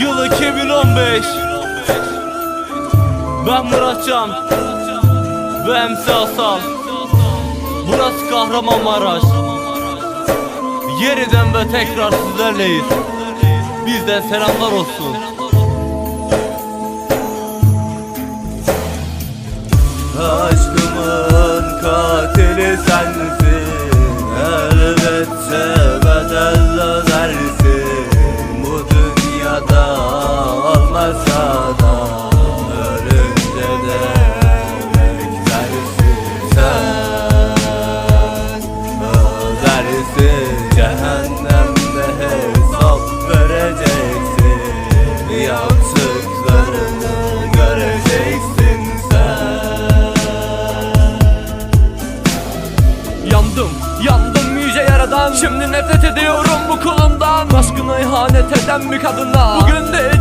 Yıl 2015 Ben Muratcan Ve MC Asal Burası Kahramanmaraş. Yeniden ve tekrar sizlerleyiz. Bizden selamlar olsun. Aşkımın katili sensin Ödersin cehennemde hesap vereceksin. Yaptıklarını göreceksin sen. Yandım, yandım yüce yaradan. Şimdi nefret ediyorum bu kulumdan. Aşkına ihanet eden bir kadına Bugün de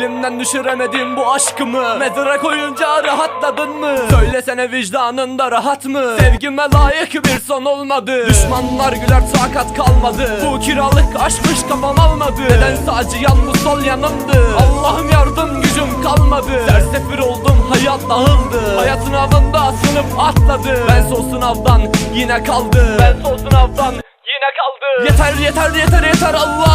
Dilimden düşüremedim bu aşkımı. Mezara koyunca rahatladın mı? Söylesene vicdanında rahat mı? Sevgime layık bir son olmadı. Düşmanlar güler takat kalmadı. Bu kiralık aşkmış kafam almadı. Neden sadece yan bu sol yanımdı? Allah'ım yardım gücüm kalmadı. Sersefir oldum hayat dağıldı. Hayatın avında sınıf atladı. Ben sol sınavdan yine kaldı Ben sol sınavdan yine kaldı Yeter yeter yeter yeter dostum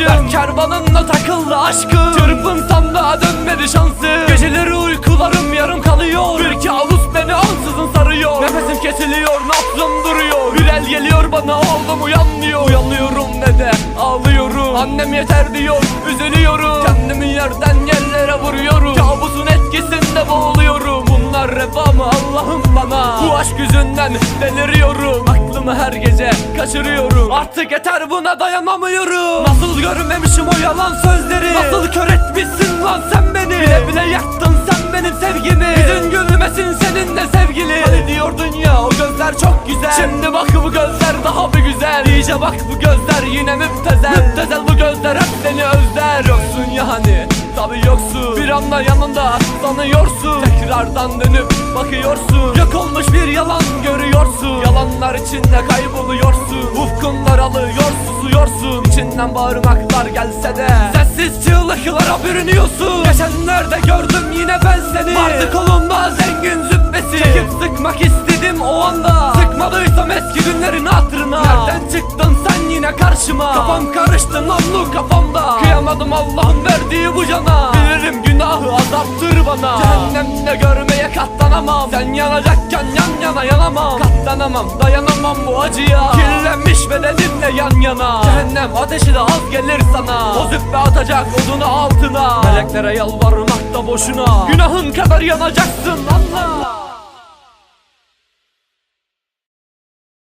Dert kervanında takıldı aşkım. Çırpınsam da dönmedi şansı Geceleri uykularım yarım kalıyor. Bir kabus beni ansızın sarıyor. Nefesim kesiliyor nabzım duruyor. Bir el geliyor bana oğlum uyan diyor Uyanıyorum ne de ağlıyorum. Annem yeter diyor üzülüyorum. Kendimi yerden yerlere vuruyorum. Kabusun etkisinde boğuluyorum. Bunlar reva mı Allah'ım bana Bu aşk yüzünden deliriyorum. Aklımı her gece kaçırıyorum. Artık yeter buna dayanamıyorum Nasıl görmemişim o yalan sözleri? Nasıl kör etmişsin lan sen beni? Bile bile yaktın sen benim sevgimi. Yüzün gülmesin senin de sevgili Hani diyordun ya o gözler çok güzel. Şimdi bak bu gözler daha bir güzel. İyice bak bu gözler yine müptezel. Müptezel bu gözler hep seni özler. Yoksun ya hani tabi yoksun Bir anda yanında sanıyorsun. Tekrardan dönüp bakıyorsun. Yok olmuş bir yalan görüyorsun. Yalanlar içinde kayboluyorsun. Ufkun daralıyor susuyorsun. İçinden bağırmaklar gelse de Sessiz çığlıklara bürünüyorsun. Geçenlerde gördüm yine ben seni. Vardı kolumda zengin züppesi. Çekip sıkmak istedim o anda. Sıkmadıysam eski günlerin hatırına. Nereden çıktın sen yine karşıma? Kafam karıştı namlu kafamda. Kıyamadım Allah'ın verdiği bu cana. Bilirim günahı azaptır bana. Cehennemde görmeye katlanamam. Sen yanacakken yan yana yanamam. Katlanamam dayanamam bu acıya. Kirlenmiş bedenimle yan yana. Cehennem ateşi de az gelir sana. O züppe atacak odunu altına. Meleklere yalvarmak da boşuna. Günahın kadar yanacaksın anla